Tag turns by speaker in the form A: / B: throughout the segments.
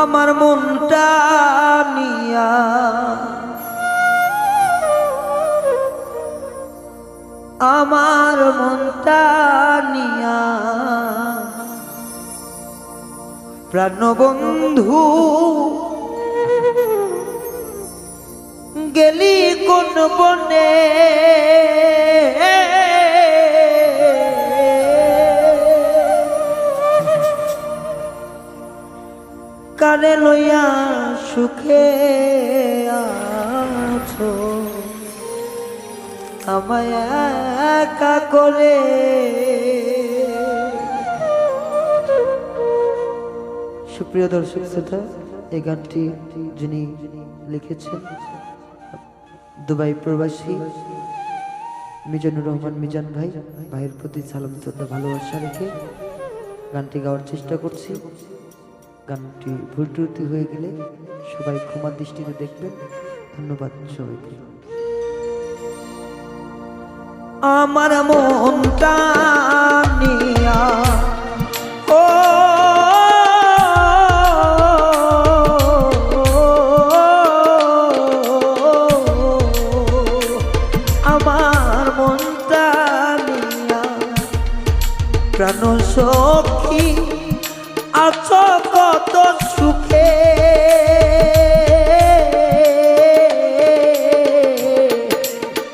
A: আমার মনটা নিয়া। আমার মনটা নিয়া। প্রাণবন্ধু গেলি কোন বনে? কানে লইয়া সুখে আছো। আমায় একা করে সুপ্রিয় দর্শক শ্রোতা, এই গানটি যিনি লিখেছেন, দুবাই প্রবাসী মিজানুর রহমান মিজান ভাই, ভাইয়ের প্রতি সালাম ভালোবাসা রেখে গানটি গাওয়ার চেষ্টা করছি। গানটি ভুল হয়ে গেলে সবাই ক্ষমার দৃষ্টিতে দেখবেন। ধন্যবাদ সবাইকে। আমার মনটা নিয়া, ও প্রাণ সখী আছো কত সুখে।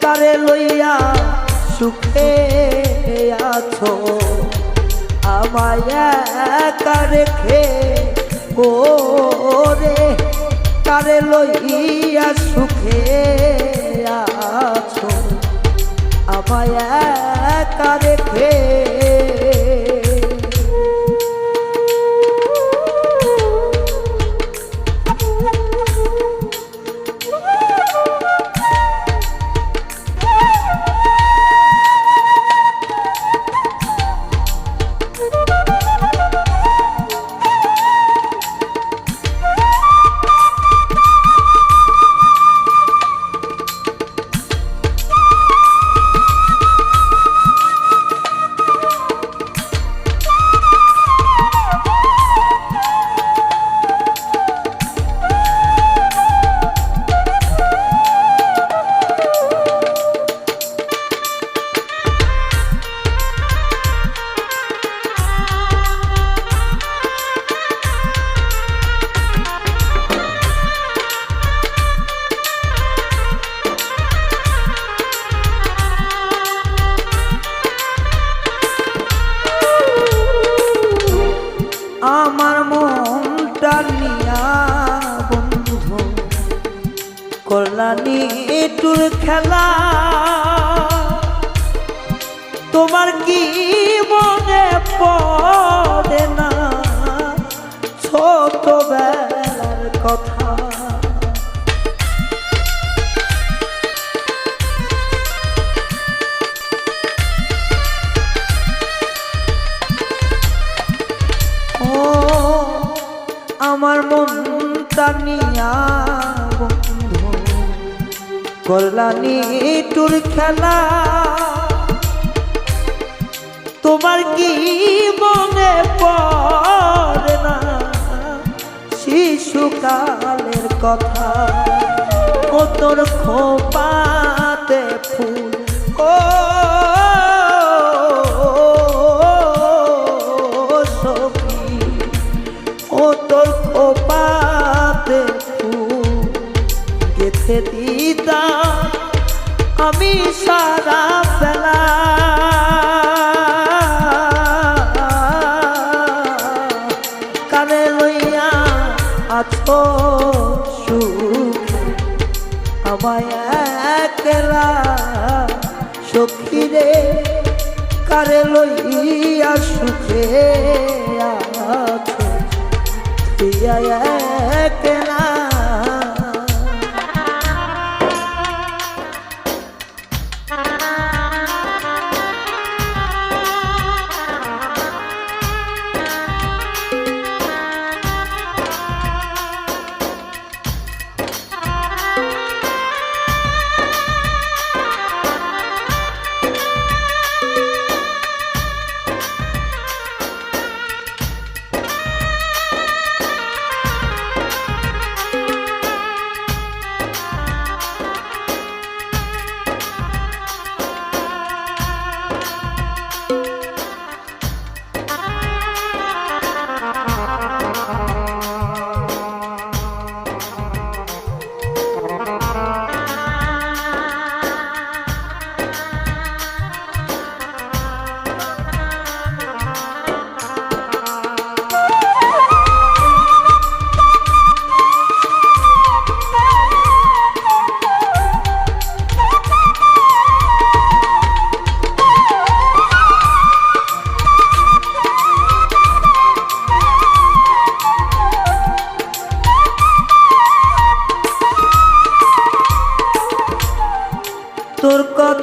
A: কারে লইয়া সুখে আছো? আমায় একা রেখে ও রে কারে লইয়া সুখে আছো? আমায় একা রেখে করলানি টুর খেলা। তোমার কি মনে পড়ে না? শিশুকালের কথা ও তোর খোপাতে ফুল। ও ও তোর খোপাতে ফুল। দিতা আমি সারা বেলা কানে লইয়া আছো সুখ? আমায় একলা সখী রে, কারে লইয়া সুখে আছো? তুই একলা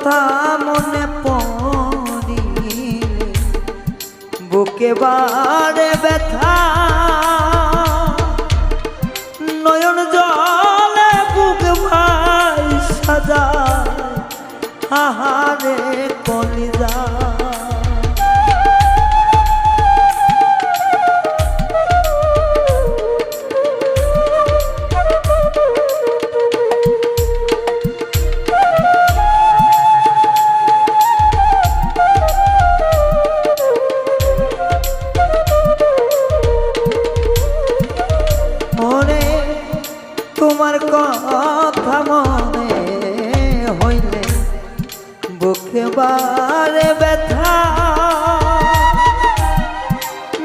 A: কথা মনে পড়ি বুকে বাড়ে ব্যথা। নয়ন জলে বুক ভাই সাজা আহারে কলিজা। তোমার কথা মনে হইলে বুকে বারে ব্যথা।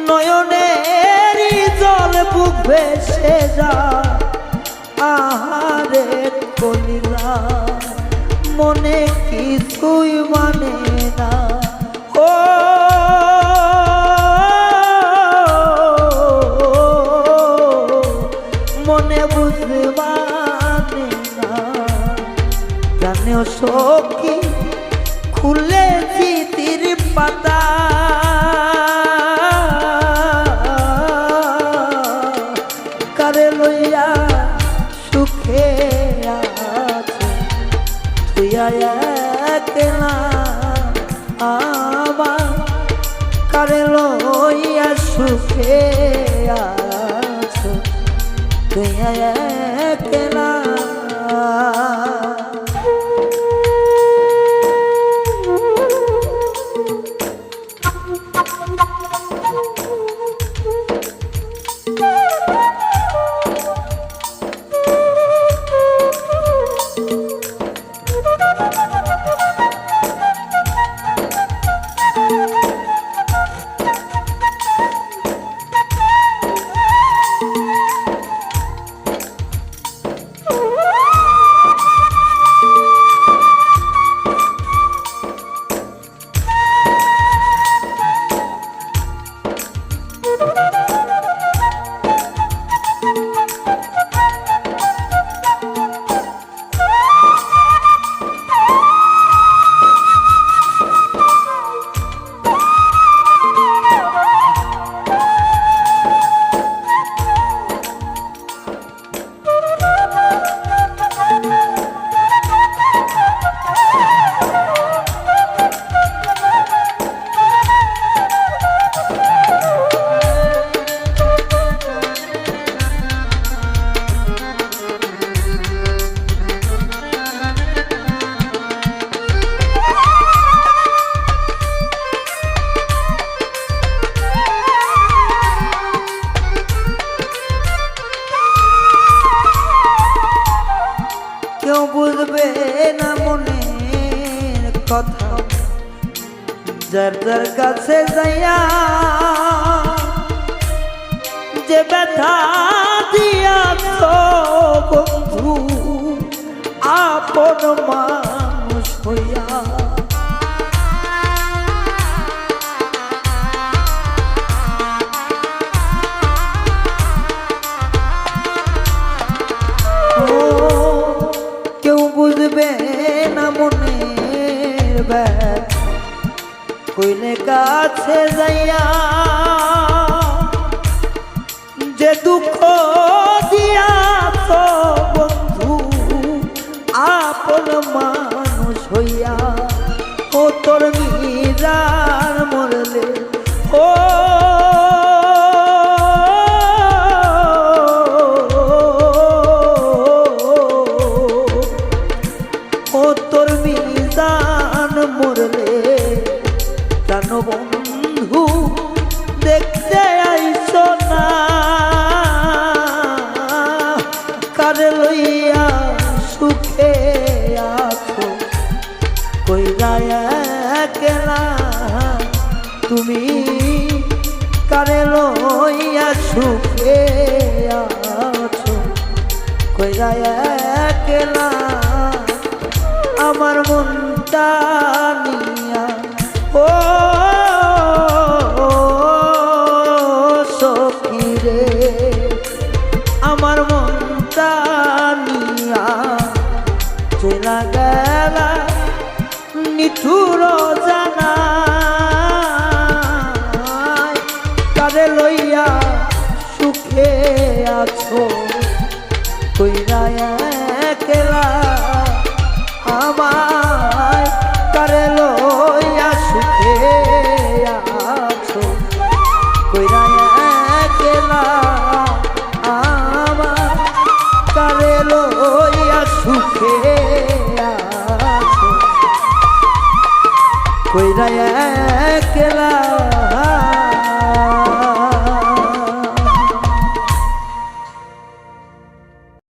A: নয়নের জল বুক ভেসে যা আহারে কলিলা। মনে কিছুই মানে না। ও সখী খুলে কথা যার যার কাছে যাইয়া যে ব্যথা দিয়া তো বন্ধু আপন মানুষ হইয়া কাছে যাইয়া যে দুঃখ দিয়া বন্ধু, আপন মানুষ হইয়া, ও তোর মিরার মরলে ও মরলে জান বন্ধু, দেখতে আইস না। কারে লইয়া সুখে আছো? কইরা একলা? তুমি কারে লইয়া সুখে আছো? কইরা একলা? আমার মনটা নিয়া, ও চলা গেলা নিঠুর জানা। কারে লইয়া সুখে আছো কইরা একলা